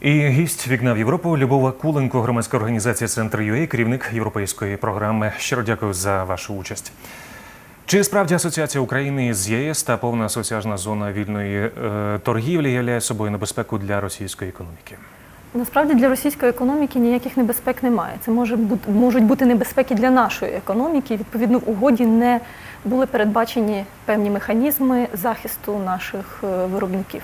І гість вікна в Європу Любова Куленко, громадська організація Центр ЮЕ, керівник європейської програми. Щиро дякую за вашу участь. Чи справді асоціація України з ЄС та повна асоціажна зона вільної е, торгівлі являє собою небезпеку для російської економіки? Насправді для російської економіки ніяких небезпек немає. Це може бути можуть бути небезпеки для нашої економіки. Відповідно, в угоді не були передбачені певні механізми захисту наших е, виробників.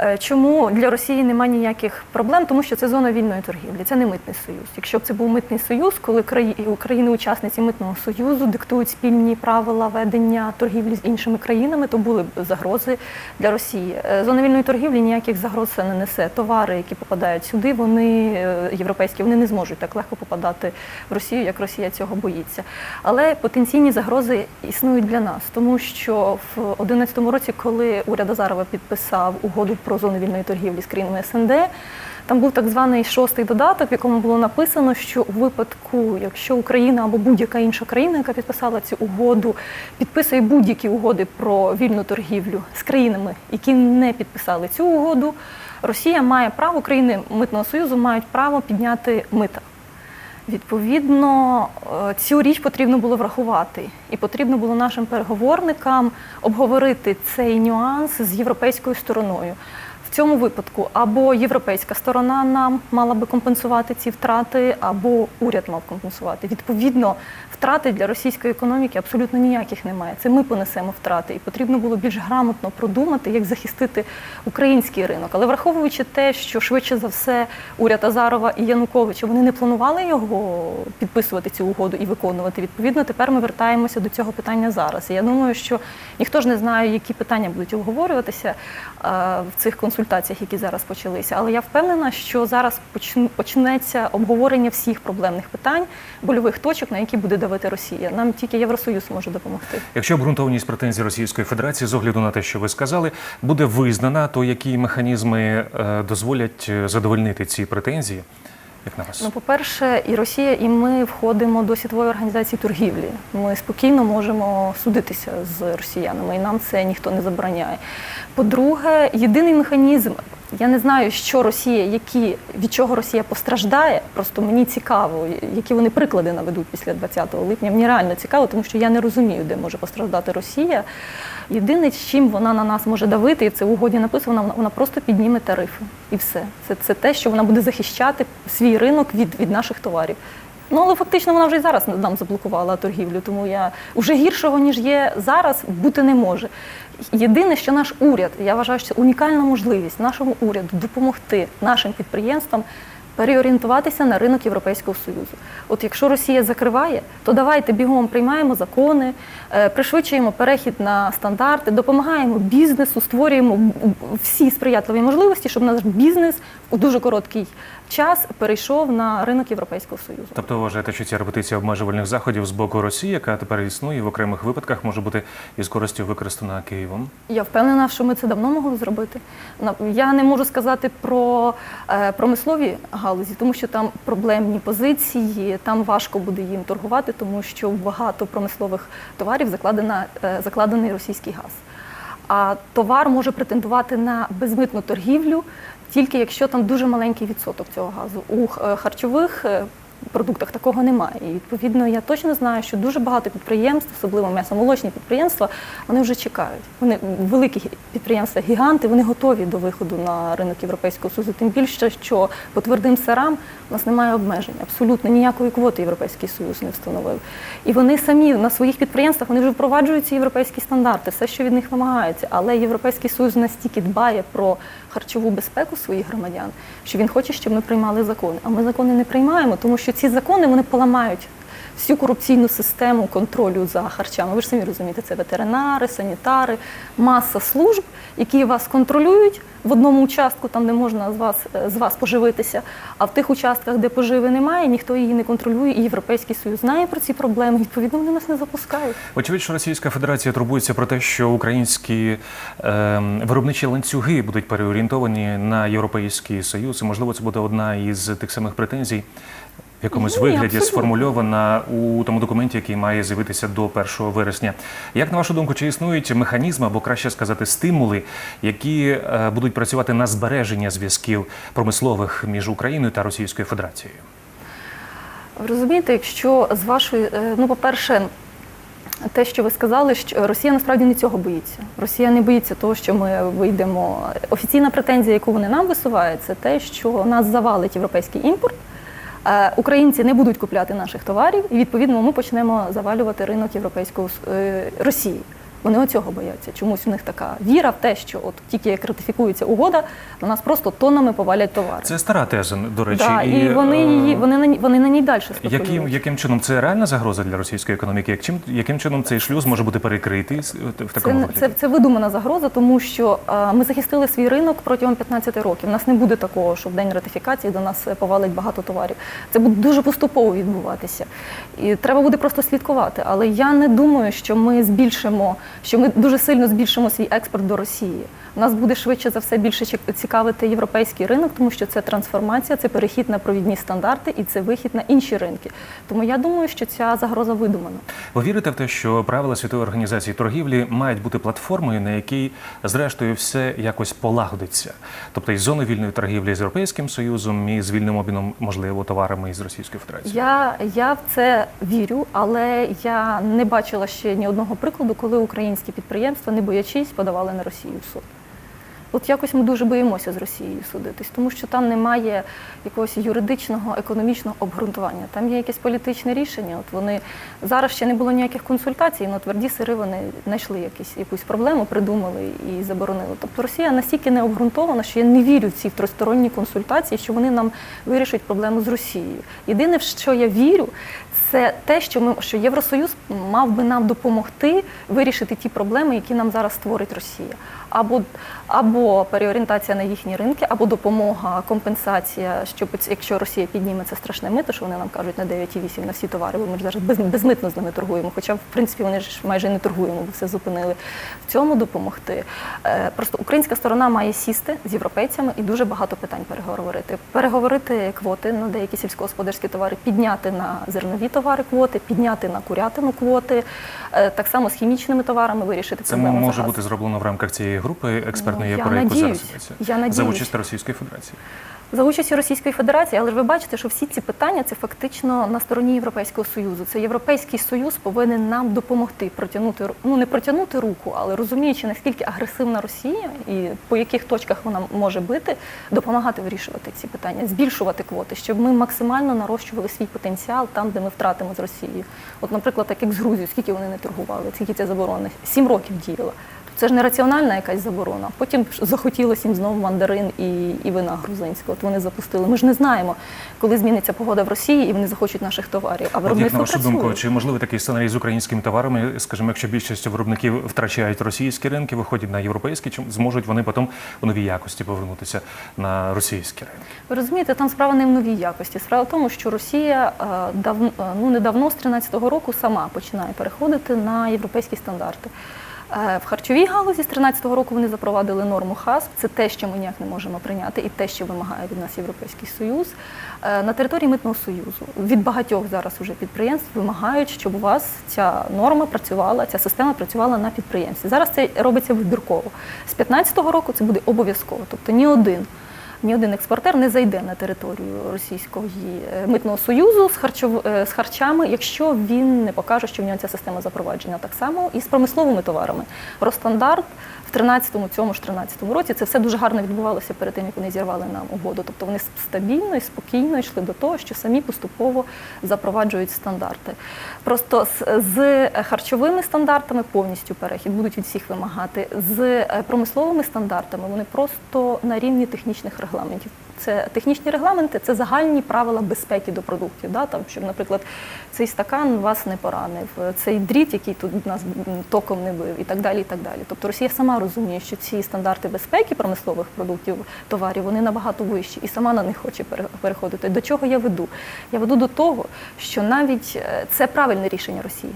Е, Чому для Росії немає ніяких проблем? Тому що це зона вільної торгівлі, це не митний союз. Якщо б це був митний союз, коли краї- країни-учасниці митного союзу диктують спільні правила ведення торгівлі з іншими країнами, то були б загрози для Росії. Е, Зона вільної торгівлі ніяких загроз це не несе. Товари, які попадають сюди, вони е, європейські, вони не зможуть так легко попадати в Росію, як Росія цього боїться. Але потенційні загрози існують для нас, тому що в 2011 році, коли уряд Азарова підписав угоду про зону вільної торгівлі з країнами СНД, там був так званий шостий додаток, в якому було написано, що у випадку, якщо Україна або будь-яка інша країна, яка підписала цю угоду, підписує будь-які угоди про вільну торгівлю з країнами, які не підписали цю угоду, Росія має право, країни митного союзу мають право підняти мита. Відповідно, е, цю річ потрібно було врахувати, і потрібно було нашим переговорникам обговорити цей нюанс з європейською стороною. В цьому випадку або європейська сторона нам мала би компенсувати ці втрати, або уряд мав компенсувати. Відповідно, втрати для російської економіки абсолютно ніяких немає. Це ми понесемо втрати, і потрібно було більш грамотно продумати, як захистити український ринок. Але враховуючи те, що швидше за все уряд Азарова і Януковича вони не планували його підписувати цю угоду і виконувати. Відповідно, тепер ми вертаємося до цього питання зараз. І я думаю, що ніхто ж не знає, які питання будуть обговорюватися е, в цих консультаціях, які зараз почалися. Але я впевнена, що зараз почнеться обговорення всіх проблемних питань, больових точок, на які буде давити Росія. Нам тільки Євросоюз може допомогти. Якщо обґрунтованість претензій Російської Федерації з огляду на те, що ви сказали, буде визнана, то які механізми е, дозволять е, задовольнити ці претензії, як на вас? Ну, по-перше, і Росія, і ми входимо до світової організації торгівлі. Ми спокійно можемо судитися з росіянами, і нам це ніхто не забороняє. По-друге, єдиний механізм. Я не знаю, що Росія, які від чого Росія постраждає. Просто мені цікаво, які вони приклади наведуть після 20 липня. Мені реально цікаво, тому що я не розумію, де може постраждати Росія. Єдине, з чим вона на нас може давити, і це в угоді написано, вона, вона просто підніме тарифи. І все. Це, це те, що вона буде захищати свій ринок від, від наших товарів. Ну, але фактично вона вже і зараз нам заблокувала торгівлю, тому я вже гіршого, ніж є зараз, бути не може. Єдине, що наш уряд, я вважаю, що це унікальна можливість нашому уряду допомогти нашим підприємствам переорієнтуватися на ринок Європейського Союзу. От якщо Росія закриває, то давайте бігом приймаємо закони, е, пришвидшуємо перехід на стандарти, допомагаємо бізнесу, створюємо всі сприятливі можливості, щоб наш бізнес у дуже короткий час перейшов на ринок Європейського Союзу. Тобто ви вважаєте, що ця репетиція обмежувальних заходів з боку Росії, яка тепер існує в окремих випадках, може бути із користю використана Києвом? Я впевнена, що ми це давно могли зробити. Я не можу сказати про е, промислові галузі, тому що там проблемні позиції, там важко буде їм торгувати, тому що багато промислових товарів закладена, е, закладений російський газ. А товар може претендувати на безмитну торгівлю тільки якщо там дуже маленький відсоток цього газу. У е, харчових е, продуктах такого немає. І відповідно я точно знаю, що дуже багато підприємств, особливо м'ясомолочні підприємства, вони вже чекають. Вони великі підприємства, гіганти, вони готові до виходу на ринок Європейського Союзу. Тим більше, що по твердим сирам у нас немає обмежень. Абсолютно ніякої квоти Європейський Союз не встановив. І вони самі на своїх підприємствах вони вже впроваджують ці європейські стандарти, все, що від них вимагається. Але Європейський Союз настільки дбає про харчову безпеку своїх громадян, що він хоче, щоб ми приймали закони. А ми закони не приймаємо, тому що ці закони вони поламають всю корупційну систему контролю за харчами. Ви ж самі розумієте, це ветеринари, санітари, маса служб, які вас контролюють в одному участку, там де можна з вас е, з вас поживитися. А в тих участках, де поживи немає, ніхто її не контролює, і Європейський Союз знає про ці проблеми. Відповідно, вони нас не запускають. Очевидь, що Російська Федерація турбується про те, що українські е, виробничі ланцюги будуть переорієнтовані на Європейський Союз. І, можливо, це буде одна із тих самих претензій, в якомусь Ні, вигляді абсолютно. сформульована у тому документі, який має з'явитися до 1 вересня. Як на вашу думку, чи існують механізми або краще сказати стимули, які е, будуть працювати на збереження зв'язків промислових між Україною та Російською Федерацією? Ви розумієте, якщо з вашої, е, ну, по-перше, те, що ви сказали, що Росія насправді не цього боїться. Росія не боїться того, що ми вийдемо. Офіційна претензія, яку вони нам висувають, це те, що нас завалить європейський імпорт. Е, Українці не будуть купляти наших товарів, і відповідно ми почнемо завалювати ринок європейського е, Росії. Вони оцього бояться. Чомусь у них така віра в те, що от тільки як ратифікується угода, до нас просто тоннами повалять товари. Це стара теза, до речі, да, і вони е, її вони на вони на ній далі Яким, спекулюють. яким чином це реальна загроза для російської економіки? Яким, яким чином цей шлюз може бути перекритий в такому вигляді? це, це видумана загроза, тому що е, ми захистили свій ринок протягом 15 років. У нас не буде такого, що в день ратифікації до нас е, повалить багато товарів. Це буде дуже поступово відбуватися. І треба буде просто слідкувати. Але я не думаю, що ми збільшимо, що ми дуже сильно збільшимо свій експорт до Росії. У нас буде швидше за все більше цікавити європейський ринок, тому що це трансформація, це перехід на провідні стандарти і це вихід на інші ринки. Тому я думаю, що ця загроза видумана. Ви вірите в те, що правила світової організації торгівлі мають бути платформою, на якій, зрештою, все якось полагодиться? Тобто із зони вільної торгівлі з Європейським Союзом і з вільним обміном, можливо, товарами із Російською Федерацією? Я, я в це вірю, але я не бачила ще ні одного прикладу, коли українські підприємства, не боячись, подавали на Росію в суд. От якось ми дуже боїмося з Росією судитись, тому що там немає якогось юридичного, економічного обґрунтування. Там є якесь політичне рішення. От вони зараз ще не було ніяких консультацій, але тверді сири вони знайшли якісь, якусь проблему, придумали і заборонили. Тобто Росія настільки не обґрунтована, що я не вірю в ці тристоронні консультації, що вони нам вирішать проблему з Росією. Єдине, в що я вірю, це те, що ми що Євросоюз мав би нам допомогти вирішити ті проблеми, які нам зараз створить Росія. Або, або переорієнтація на їхні ринки, або допомога, компенсація, щоб якщо Росія підніме це страшне мито, що вони нам кажуть на 9,8 на всі товари, бо ми ж зараз без, безмитно з ними торгуємо. Хоча, в принципі, вони ж майже не торгуємо, бо все зупинили. В цьому допомогти. Е, Просто українська сторона має сісти з європейцями і дуже багато питань переговорити. Переговорити квоти на деякі сільськогосподарські товари, підняти на зернові товари квоти, підняти на курятину квоти, Е, так само з хімічними товарами вирішити Це проблему. може бути зроблено в рамках цієї групи експертної, Ну, я яку зараз надіюсь. за участі Російської Федерації. За участю Російської Федерації, але ж ви бачите, що всі ці питання це фактично на стороні Європейського Союзу. Це Європейський Союз повинен нам допомогти протягнути ну не протягнути руку, але розуміючи наскільки агресивна Росія і по яких точках вона може бити, допомагати вирішувати ці питання, збільшувати квоти, щоб ми максимально нарощували свій потенціал там, де ми втратимо з Росією. От, наприклад, так як з Грузією, скільки вони не торгували, скільки ця заборона сім років діяла. Це ж не раціональна якась заборона. Потім захотілося їм знову мандарин і, і вина грузинського. От вони запустили. Ми ж не знаємо, коли зміниться погода в Росії, і вони захочуть наших товарів. А От як на вашу думку, чи можливий такий сценарій з українськими товарами? Скажімо, якщо більшість виробників втрачають російські ринки, виходять на європейські, чи зможуть вони потім у новій якості повернутися на російські ринки? Ви розумієте, там справа не в новій якості. Справа в тому, що Росія е, давно, е, ну, недавно, з 13-го року, сама починає переходити на європейські стандарти. Е, В харчовій галузі з 13-го року вони запровадили норму ХАСП. Це те, що ми ніяк не можемо прийняти, і те, що вимагає від нас Європейський Союз. Е, На території митного союзу від багатьох зараз уже підприємств вимагають, щоб у вас ця норма працювала, ця система працювала на підприємстві. Зараз це робиться вибірково. З 15-го року це буде обов'язково, тобто ні один ні один експортер не зайде на територію Російського е, митного союзу з, харчов... е, з харчами, якщо він не покаже, що в нього ця система запроваджена. Так само і з промисловими товарами. Ростандарт в 13-му, цьому ж 13-му році це все дуже гарно відбувалося перед тим, як вони зірвали нам угоду. Тобто вони стабільно і спокійно йшли до того, що самі поступово запроваджують стандарти. Просто з, харчовими стандартами повністю перехід будуть від всіх вимагати. З е, промисловими стандартами вони просто на рівні технічних регламентів. Це технічні регламенти, це загальні правила безпеки до продуктів. Да? Там, щоб, наприклад, цей стакан вас не поранив, цей дріт, який тут нас током не бив, і так далі. і так далі. Тобто Росія сама розуміє, що ці стандарти безпеки промислових продуктів, товарів, вони набагато вищі, і сама на них хоче переходити. До чого я веду? Я веду до того, що навіть е, це правильне рішення Росії.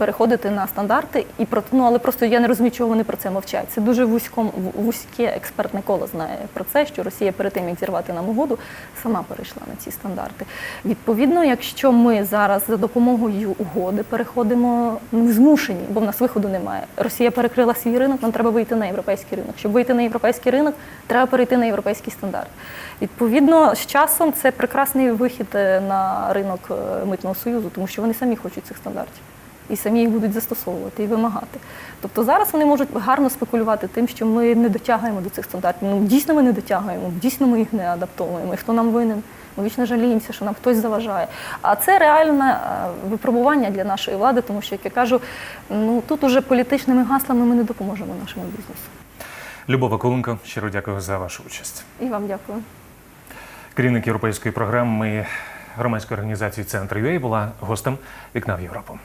Переходити на стандарти і про ну, але просто я не розумію, чого вони про це мовчать. Це дуже вузьком вузьке експертне коло знає про це, що Росія перед тим як зірвати нам угоду, сама перейшла на ці стандарти. Відповідно, якщо ми зараз за допомогою угоди переходимо, ми змушені, бо в нас виходу немає. Росія перекрила свій ринок, нам треба вийти на європейський ринок. Щоб вийти на європейський ринок, треба перейти на європейський стандарт. Відповідно, з часом це прекрасний вихід е, на ринок е, митного союзу, тому що вони самі хочуть цих стандартів і самі їх будуть застосовувати і вимагати. Тобто зараз вони можуть гарно спекулювати тим, що ми не дотягуємо до цих стандартів. Ну дійсно ми не дотягуємо, дійсно ми їх не адаптовуємо. І хто нам винен? Ми вічно жаліємося, що нам хтось заважає. А це реальне е, випробування для нашої влади, тому що, як я кажу, ну тут уже політичними гаслами ми не допоможемо нашому бізнесу. Любов Акуленко, щиро дякую за вашу участь. І вам дякую. Керівник європейської програми громадської організації Центр UA була гостем вікна в Європу.